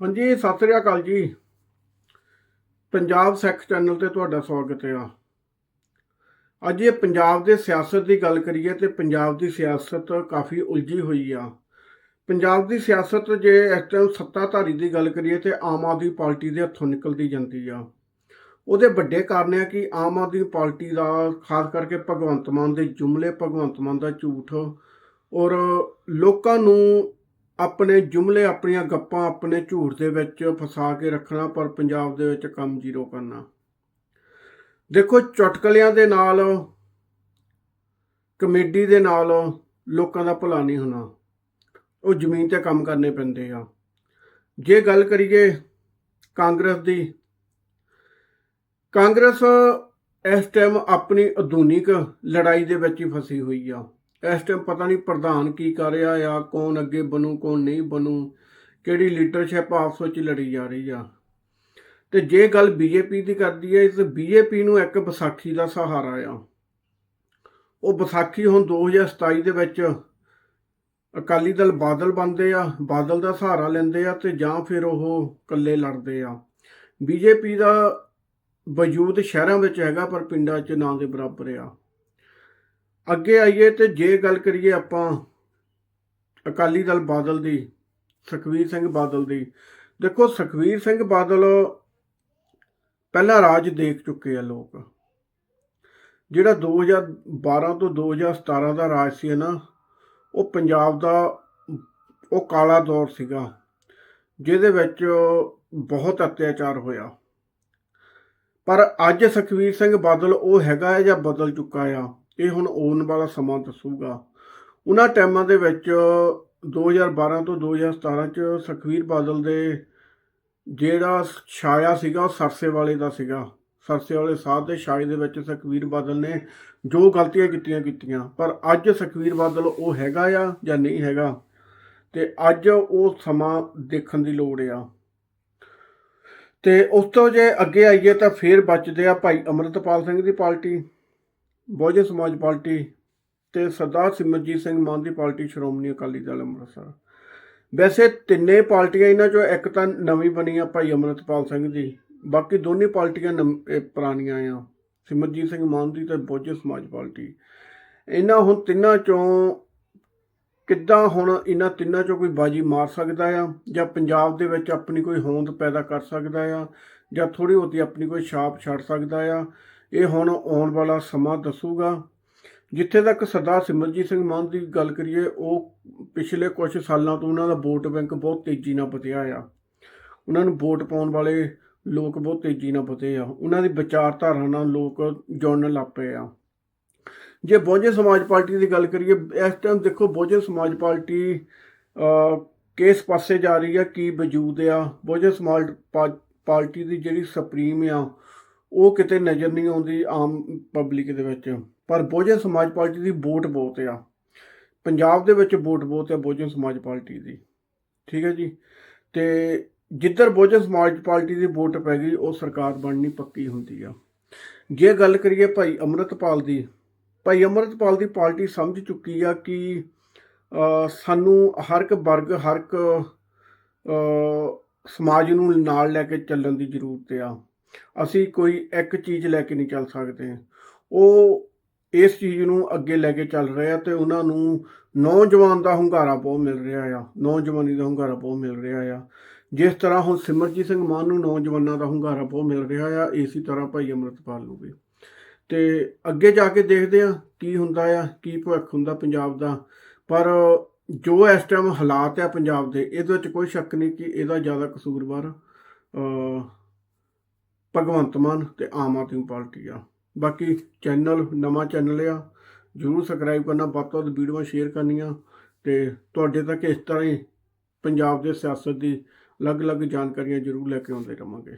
ਹਾਂਜੀ, ਸਤਿ ਸ੍ਰੀ ਅਕਾਲ ਜੀ। ਪੰਜਾਬ ਸਿੱਖ ਚੈਨਲ ਤੇ ਤੁਹਾਡਾ ਸਵਾਗਤ ਹੈ। ਅੱਜ ਇਹ ਪੰਜਾਬ ਦੇ ਸਿਆਸਤ ਦੀ ਗੱਲ ਕਰੀਏ ਤੇ ਪੰਜਾਬ ਦੀ ਸਿਆਸਤ ਕਾਫੀ ਉਲਝੀ ਹੋਈ ਆ। ਪੰਜਾਬ ਦੀ ਸਿਆਸਤ ਜੇ ਇਸ ਟਾਈਮ ਸੱਤਾਧਾਰੀ ਦੀ ਗੱਲ ਕਰੀਏ ਤੇ ਆਮ ਆਦਮੀ ਪਾਰਟੀ ਦੇ ਹੱਥੋਂ ਨਿਕਲਦੀ ਜਾਂਦੀ ਆ। ਉਹਦੇ ਵੱਡੇ ਕਾਰਨ ਆ ਕਿ ਆਮ ਆਦਮੀ ਪਾਰਟੀ ਦਾ, ਖਾਸ ਕਰਕੇ ਭਗਵੰਤ ਮਾਨ ਦੇ ਜੁਮਲੇ ਭਗਵੰਤ ਮਾਨ ਦਾ ਝੂਠ ਔਰ ਲੋਕਾਂ ਨੂੰ ਆਪਣੇ ਜੁਮਲੇ ਆਪਣੀਆਂ ਗੱਪਾਂ ਆਪਣੇ ਝੂਠ ਦੇ ਵਿੱਚ ਫਸਾ ਕੇ ਰੱਖਣਾ, ਪਰ ਪੰਜਾਬ ਦੇ ਵਿੱਚ ਕੰਮ ਜ਼ੀਰੋ ਕਰਨਾ। ਦੇਖੋ, ਚੁਟਕਲਿਆਂ ਦੇ ਨਾਲ, ਕਮੇਡੀ ਦੇ ਨਾਲ ਲੋਕਾਂ ਦਾ ਭਲਾ ਨਹੀਂ ਹੋਣਾ। ਉਹ ਜ਼ਮੀਨ ਤੇ ਕੰਮ ਕਰਨੇ ਪੈਂਦੇ ਆ। ਜੇ ਗੱਲ ਕਰੀਏ ਕਾਂਗਰਸ ਦੀ, ਕਾਂਗਰਸ ਇਸ ਟਾਈਮ ਆਪਣੀ ਆਧੁਨਿਕ ਲੜਾਈ ਦੇ ਵਿੱਚ ਹੀ ਫਸੀ ਹੋਈ ਆ। ਇਸ ਟਾਈਮ ਪਤਾ ਨਹੀਂ ਪ੍ਰਧਾਨ ਕੀ ਕਰ ਰਿਹਾ ਆ, ਕੌਣ ਅੱਗੇ ਬਣੂ, ਕੌਣ ਨਹੀਂ ਬਣੂ, ਕਿਹੜੀ ਲੀਡਰਸ਼ਿਪ ਆਪਸ ਵਿੱਚ ਲੜੀ ਜਾ ਰਹੀ ਆ। ਤੇ ਜੇ ਗੱਲ ਬੀਜੇਪੀ ਦੀ ਕਰਦੀ ਹੈ ਤੇ ਬੀਜੇਪੀ ਨੂੰ ਇੱਕ ਵਿਸਾਖੀ ਦਾ ਸਹਾਰਾ ਆ। ਉਹ ਵਿਸਾਖੀ ਹੁਣ 2027 ਦੇ ਵਿੱਚ ਅਕਾਲੀ ਦਲ ਬਾਦਲ ਬਣਦੇ ਆ, ਬਾਦਲ ਦਾ ਸਹਾਰਾ ਲੈਂਦੇ ਆ ਤੇ ਜਾਂ ਫਿਰ ਉਹ ਇਕੱਲੇ ਲੜਦੇ ਆ। ਬੀਜੇਪੀ ਦਾ ਵਜੂਦ ਸ਼ਹਿਰਾਂ ਵਿੱਚ ਹੈਗਾ, ਪਰ ਪਿੰਡਾਂ 'ਚ ਨਾ ਦੇ ਬਰਾਬਰ ਆ। ਅੱਗੇ ਆਈਏ ਤੇ ਜੇ ਗੱਲ ਕਰੀਏ ਆਪਾਂ ਅਕਾਲੀ ਦਲ ਬਾਦਲ ਦੀ, ਸੁਖਵੀਰ ਸਿੰਘ ਬਾਦਲ ਦੀ, ਦੇਖੋ ਸੁਖਵੀਰ ਸਿੰਘ ਬਾਦਲ ਪਹਿਲਾ ਰਾਜ ਦੇਖ ਚੁੱਕੇ ਆ ਲੋਕ। ਜਿਹੜਾ 2012 ਤੋਂ 2017 ਦਾ ਰਾਜ ਸੀ ਨਾ, ਉਹ ਪੰਜਾਬ ਦਾ ਉਹ ਕਾਲਾ ਦੌਰ ਸੀਗਾ, ਜਿਹਦੇ ਵਿੱਚ ਬਹੁਤ ਅਤਿਆਚਾਰ ਹੋਇਆ। ਪਰ ਅੱਜ ਸੁਖਵੀਰ ਸਿੰਘ ਬਾਦਲ ਉਹ ਹੈਗਾ ਹੈ ਜਾਂ ਬਦਲ ਚੁੱਕਾ ਆ? ਇਹ ਹੁਣ ਆਉਣ ਵਾਲਾ ਸਮਾਂ ਦੱਸੂਗਾ। ਉਹਨਾਂ ਟਾਈਮਾਂ ਦੇ ਵਿੱਚ 2012 ਤੋਂ 2017 ਚ ਸੁਖਵੀਰ ਬਾਦਲ ਦੇ ਜਿਹੜਾ ਛਾਇਆ ਸੀਗਾ, ਉਹ ਸਰਸੇ ਵਾਲੇ ਦਾ ਸੀਗਾ। ਸਰਸੇ ਵਾਲੇ ਸਾਧ ਦੇ ਛਾਏ ਦੇ ਵਿੱਚ ਸੁਖਵੀਰ ਬਾਦਲ ਨੇ ਜੋ ਗਲਤੀਆਂ ਕੀਤੀਆਂ ਕੀਤੀਆਂ। ਪਰ ਅੱਜ ਸੁਖਵੀਰ ਬਾਦਲ ਉਹ ਹੈਗਾ ਆ ਜਾਂ ਨਹੀਂ ਹੈਗਾ? ਤੇ ਅੱਜ ਉਹ ਸਮਾਂ ਦੇਖਣ ਦੀ ਲੋੜ ਆ। ਤੇ ਉਸ ਤੋਂ ਜੇ ਅੱਗੇ ਆਈਏ ਤਾਂ ਫੇਰ ਬਚਦੇ ਆ ਭਾਈ ਅਮਰਤਪਾਲ ਸਿੰਘ ਦੀ ਪਾਰਟੀ। ਬਹੁਜਨ ਸਮਾਜ ਪਾਰਟੀ ਤੇ ਸਰਦਾਰ ਸਿਮਰਜੀਤ ਸਿੰਘ ਮਾਨ ਦੀ ਪਾਰਟੀ ਸ਼੍ਰੋਮਣੀ ਅਕਾਲੀ ਦਲ ਅੰਮ੍ਰਿਤਸਰ। ਵੈਸੇ ਤਿੰਨੇ ਪਾਰਟੀਆਂ ਇਹਨਾਂ ਚੋਂ ਇੱਕ ਤਾਂ ਨਵੀਂ ਬਣੀ ਆ ਭਾਈ ਅਮਰਤਪਾਲ ਸਿੰਘ ਦੀ ਬਾਕੀ ਦੋਨੇ ਪਾਰਟੀਆਂ ਨਵ- ਪੁਰਾਣੀਆਂ ਆ, ਸਿਮਰਜੀਤ ਸਿੰਘ ਮਾਨ ਦੀ ਤੇ ਬਹੁਜਨ ਸਮਾਜ ਪਾਰਟੀ। ਇਹਨਾਂ ਹੁਣ ਤਿੰਨਾਂ ਚੋਂ ਕਿੱਦਾਂ ਹੁਣ ਇਹਨਾਂ ਤਿੰਨਾਂ ਚੋਂ ਕੋਈ ਬਾਜੀ ਮਾਰ ਸਕਦਾ ਆ, ਜਾਂ ਪੰਜਾਬ ਦੇ ਵਿੱਚ ਆਪਣੀ ਕੋਈ ਹੋਂਦ ਪੈਦਾ ਕਰ ਸਕਦਾ ਆ, ਜਾਂ ਥੋੜੀ ਬਹੁਤੀ ਆਪਣੀ ਕੋਈ ਛਾਪ ਛੱਡ ਸਕਦਾ ਆ? ਇਹ ਹੁਣ ਆਉਣ ਵਾਲਾ ਸਮਾਂ ਦੱਸੂਗਾ। ਜਿੱਥੇ ਤੱਕ ਸਰਦਾਰ ਸਿਮਰਜੀਤ ਸਿੰਘ ਮਾਨ ਦੀ ਗੱਲ ਕਰੀਏ, ਉਹ ਪਿਛਲੇ ਕੁਝ ਸਾਲਾਂ ਤੋਂ ਉਹਨਾਂ ਦਾ ਵੋਟ ਬੈਂਕ ਬਹੁਤ ਤੇਜ਼ੀ ਨਾਲ ਵਧਿਆ ਆ। ਉਹਨਾਂ ਨੂੰ ਵੋਟ ਪਾਉਣ ਵਾਲੇ ਲੋਕ ਬਹੁਤ ਤੇਜ਼ੀ ਨਾਲ ਵਧੇ ਆ। ਉਹਨਾਂ ਦੀ ਵਿਚਾਰਧਾਰਾ ਨਾਲ ਲੋਕ ਜੁੜਨ ਲੱਗ ਪਏ ਆ। ਜੇ ਬਹੁਜਨ ਸਮਾਜ ਪਾਰਟੀ ਦੀ ਗੱਲ ਕਰੀਏ, ਇਸ ਟਾਈਮ ਦੇਖੋ ਬਹੁਜਨ ਸਮਾਜ ਪਾਰਟੀ ਕਿਸ ਪਾਸੇ ਜਾ ਰਹੀ ਆ, ਕੀ ਵਜੂਦ ਆ? ਬਹੁਜਨ ਸਮਾਜ ਪਾ- ਪਾਰਟੀ ਦੀ ਜਿਹੜੀ ਸੁਪਰੀਮ ਆ ਉਹ ਕਿਤੇ ਨਜ਼ਰ ਨਹੀਂ ਆਉਂਦੀ ਆਮ ਪਬਲਿਕ ਦੇ ਵਿੱਚ। ਪਰ ਬਹੁਜਨ ਸਮਾਜ ਪਾਰਟੀ ਦੀ ਵੋਟ ਬਹੁਤ ਆ। ਪੰਜਾਬ ਦੇ ਵਿੱਚ ਵੋਟ ਬਹੁਤ ਆ ਬਹੁਜਨ ਸਮਾਜ ਪਾਰਟੀ ਦੀ। ਠੀਕ ਹੈ ਜੀ? ਤੇ ਜਿੱਧਰ ਬਹੁਜਨ ਸਮਾਜ ਪਾਰਟੀ ਦੀ ਵੋਟ ਪੈ ਗਈ, ਉਹ ਸਰਕਾਰ ਬਣਨੀ ਪੱਕੀ ਹੁੰਦੀ ਆ। ਜੇ ਗੱਲ ਕਰੀਏ ਭਾਈ ਅੰਮ੍ਰਿਤਪਾਲ ਦੀ, ਭਾਈ ਅੰਮ੍ਰਿਤਪਾਲ ਦੀ ਪਾਰਟੀ ਸਮਝ ਚੁੱਕੀ ਆ ਕਿ ਸਾਨੂੰ ਹਰ ਇੱਕ ਵਰਗ, ਹਰ ਇੱਕ ਸਮਾਜ ਨੂੰ ਨਾਲ ਲੈ ਕੇ ਚੱਲਣ ਦੀ ਜ਼ਰੂਰਤ ਆ। ਅਸੀਂ ਕੋਈ ਇੱਕ ਚੀਜ਼ ਲੈ ਕੇ ਨਹੀਂ ਚੱਲ ਸਕਦੇ। ਉਹ ਇਸ ਚੀਜ਼ ਨੂੰ ਅੱਗੇ ਲੈ ਕੇ ਚੱਲ ਰਹੇ ਆ ਤੇ ਉਹਨਾਂ ਨੂੰ ਨੌਜਵਾਨ ਦਾ ਹੁੰਗਾਰਾ ਬਹੁਤ ਮਿਲ ਰਿਹਾ ਆ, ਨੌਜਵਾਨੀ ਦਾ ਹੁੰਗਾਰਾ ਬਹੁਤ ਮਿਲ ਰਿਹਾ ਆ। ਜਿਸ ਤਰ੍ਹਾਂ ਹੁਣ ਸਿਮਰਜੀਤ ਸਿੰਘ ਮਾਨ ਨੂੰ ਨੌਜਵਾਨਾਂ ਦਾ ਹੁੰਗਾਰਾ ਬਹੁਤ ਮਿਲ ਰਿਹਾ ਆ, ਇਸੇ ਤਰ੍ਹਾਂ ਭਾਈ ਅੰਮ੍ਰਿਤਪਾਲ ਨੂੰ ਵੀ। ਤੇ ਅੱਗੇ ਜਾ ਕੇ ਦੇਖਦੇ ਆ ਕੀ ਹੁੰਦਾ ਆ, ਕੀ ਭਵਿੱਖ ਹੁੰਦਾ ਪੰਜਾਬ ਦਾ। ਪਰ ਜੋ ਇਸ ਟਾਈਮ ਹਾਲਾਤ ਆ ਪੰਜਾਬ ਦੇ, ਇਹਦੇ ਵਿੱਚ ਕੋਈ ਸ਼ੱਕ ਨਹੀਂ ਕਿ ਇਹਦਾ ਜ਼ਿਆਦਾ ਕਸੂਰਵਾਰ ਅ ਭਗਵੰਤ ਮਾਨ ਤੇ ਆਮ ਆਦਮੀ ਪਾਰਟੀ ਆ। ਬਾਕੀ ਚੈਨਲ, ਨਵਾਂ ਚੈਨਲ ਆ, ਜਰੂਰ ਸਬਸਕ੍ਰਾਈਬ ਕਰਨਾ, ਵੱਧ ਤੋਂ ਵੱਧ ਵੀਡੀਓ ਸ਼ੇਅਰ ਕਰਨੀਆਂ ਤੇ ਤੁਹਾਡੇ ਤੱਕ ਇਸ ਤਰ੍ਹਾਂ ਹੀ ਪੰਜਾਬ ਦੇ ਸਿਆਸਤ ਦੀ ਅਲੱਗ-ਅਲੱਗ ਜਾਣਕਾਰੀਆਂ ਜਰੂਰ ਲੈ ਕੇ ਆਉਂਦੇ ਰਵਾਂਗੇ।